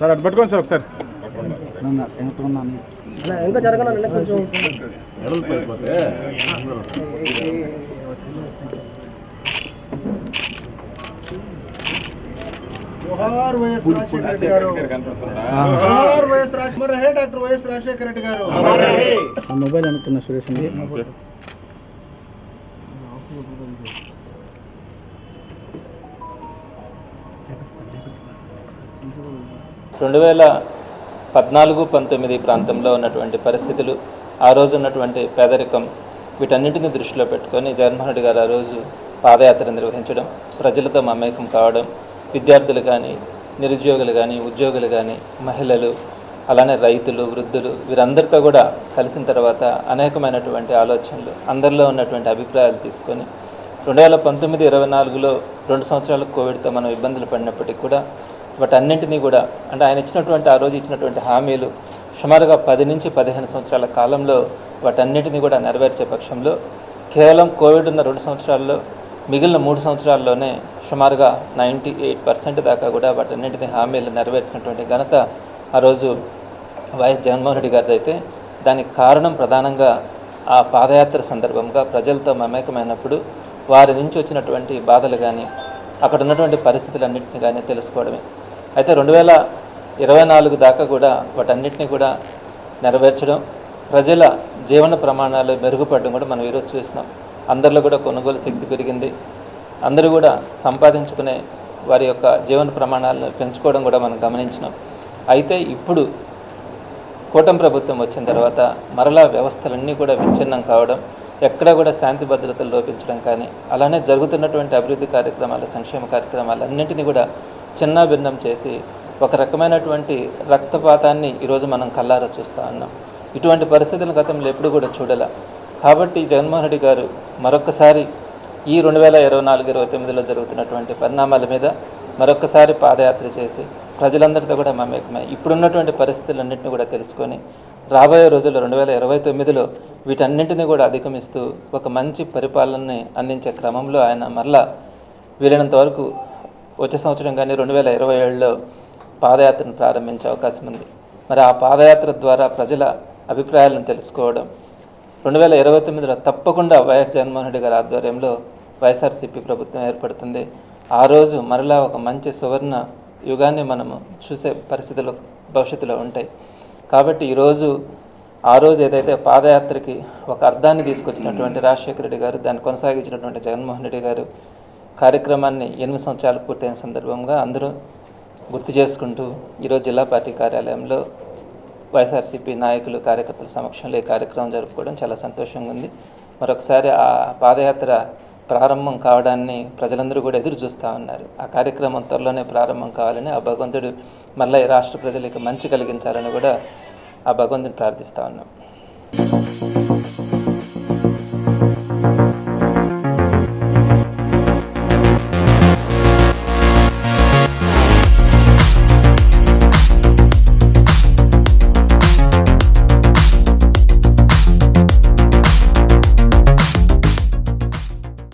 Sir అటు పట్టుకోండి sir ఒకసారి. ఇంకా జరగాలి కొంచెం జోహార్ వైఎస్ రాజశేఖర రెడ్డి గారు డాక్టర్ వైఎస్ రాజశేఖర రెడ్డి గారు. మొబైల్ అనుకున్న సురేష్ రెండు వేల పద్నాలుగు పంతొమ్మిది ప్రాంతంలో ఉన్నటువంటి పరిస్థితులు ఆ రోజు ఉన్నటువంటి పేదరికం వీటన్నిటిని దృష్టిలో పెట్టుకొని జగన్మోహన్ రెడ్డి గారు ఆ రోజు పాదయాత్ర నిర్వహించడం ప్రజలతో మమేకం కావడం విద్యార్థులు కానీ నిరుద్యోగులు కానీ ఉద్యోగులు కానీ మహిళలు అలానే రైతులు వృద్ధులు వీరందరితో కూడా కలిసిన తర్వాత అనేకమైనటువంటి ఆలోచనలు అందరిలో ఉన్నటువంటి అభిప్రాయాలు తీసుకొని రెండు వేల పంతొమ్మిది ఇరవై నాలుగులో రెండు సంవత్సరాలు కోవిడ్తో మనం ఇబ్బందులు పడినప్పటికీ కూడా వాటన్నింటినీ కూడా అంటే ఆయన ఇచ్చినటువంటి ఆ రోజు ఇచ్చినటువంటి హామీలు సుమారుగా పది నుంచి పదిహేను సంవత్సరాల కాలంలో వాటన్నింటినీ కూడా నెరవేర్చే పక్షంలో కేవలం కోవిడ్ ఉన్న రెండు సంవత్సరాల్లో మిగిలిన మూడు సంవత్సరాల్లోనే సుమారుగా నైంటీ ఎయిట్ పర్సెంట్ దాకా కూడా వాటన్నింటిని హామీలు నెరవేర్చినటువంటి ఘనత ఆ రోజు వైఎస్ జగన్మోహన్ రెడ్డి గారిది అయితే. దానికి కారణం ప్రధానంగా ఆ పాదయాత్ర సందర్భంగా ప్రజలతో మమేకమైనప్పుడు వారి నుంచి వచ్చినటువంటి బాధలు కానీ అక్కడ ఉన్నటువంటి పరిస్థితులన్నింటినీ కానీ తెలుసుకోవడమే. అయితే రెండు వేల ఇరవై నాలుగు దాకా కూడా వాటన్నిటిని కూడా నెరవేర్చడం ప్రజల జీవన ప్రమాణాలు మెరుగుపడడం కూడా మనం ఈరోజు చూస్తున్నాం. అందరిలో కూడా కొనుగోలు శక్తి పెరిగింది. అందరూ కూడా సంపాదించుకునే వారి యొక్క జీవన ప్రమాణాలను పెంచుకోవడం కూడా మనం గమనించినాం. అయితే ఇప్పుడు కూటమి ప్రభుత్వం వచ్చిన తర్వాత మరలా వ్యవస్థలన్నీ కూడా విచ్ఛిన్నం కావడం ఎక్కడ కూడా శాంతి భద్రతలు లోపించడం కానీ అలానే జరుగుతున్నటువంటి అభివృద్ధి కార్యక్రమాలు సంక్షేమ కార్యక్రమాలు అన్నింటినీ కూడా చిన్న భిన్నం చేసి ఒక రకమైనటువంటి రక్తపాతాన్ని ఈరోజు మనం కల్లారా చూస్తూ ఉన్నాం. ఇటువంటి పరిస్థితులను గతంలో ఎప్పుడు కూడా చూడాల. కాబట్టి జగన్మోహన్ రెడ్డి గారు మరొకసారి ఈ రెండు వేల ఇరవై నాలుగు ఇరవై తొమ్మిదిలో జరుగుతున్నటువంటి పరిణామాల మీద మరొకసారి పాదయాత్ర చేసి ప్రజలందరితో కూడా మమేకమై ఇప్పుడున్నటువంటి పరిస్థితులన్నింటినీ కూడా తెలుసుకొని రాబోయే రోజుల్లో రెండు వేల ఇరవై తొమ్మిదిలో వీటన్నింటినీ కూడా అధిగమిస్తూ ఒక మంచి పరిపాలనని అందించే క్రమంలో ఆయన మరలా వీలైనంత వరకు వచ్చే సంవత్సరం కానీ రెండు వేల ఇరవై ఏడులో పాదయాత్రను ప్రారంభించే అవకాశం ఉంది. మరి ఆ పాదయాత్ర ద్వారా ప్రజల అభిప్రాయాలను తెలుసుకోవడం రెండు వేల ఇరవై తొమ్మిదిలో తప్పకుండా వైఎస్ జగన్మోహన్ రెడ్డి గారి ఆధ్వర్యంలో వైఎస్ఆర్సీపీ ప్రభుత్వం ఏర్పడుతుంది. ఆ రోజు మరలా ఒక మంచి సువర్ణ యుగాన్ని మనము చూసే పరిస్థితులు భవిష్యత్తులో ఉంటాయి. కాబట్టి ఈరోజు ఆ రోజు ఏదైతే పాదయాత్రకి ఒక అర్థాన్ని తీసుకొచ్చినటువంటి రాజశేఖర రెడ్డి గారు దాన్ని కొనసాగించినటువంటి జగన్మోహన్ రెడ్డి గారు కార్యక్రమాన్ని ఎనిమిది సంవత్సరాలు పూర్తయిన సందర్భంగా అందరూ గుర్తు చేసుకుంటూ ఈరోజు జిల్లా పార్టీ కార్యాలయంలో వైఎస్ఆర్సీపీ నాయకులు కార్యకర్తల సమక్షంలో ఈ కార్యక్రమం జరుపుకోవడం చాలా సంతోషంగా ఉంది. మరొకసారి ఆ పాదయాత్ర ప్రారంభం కావడాన్ని ప్రజలందరూ కూడా ఎదురు చూస్తూ ఉన్నారు. ఆ కార్యక్రమం త్వరలోనే ప్రారంభం కావాలని ఆ భగవంతుడు మళ్ళీ రాష్ట్ర ప్రజలకు మంచి కలిగించాలని కూడా ఆ భగవంతుని ప్రార్థిస్తూ ఉన్నాం.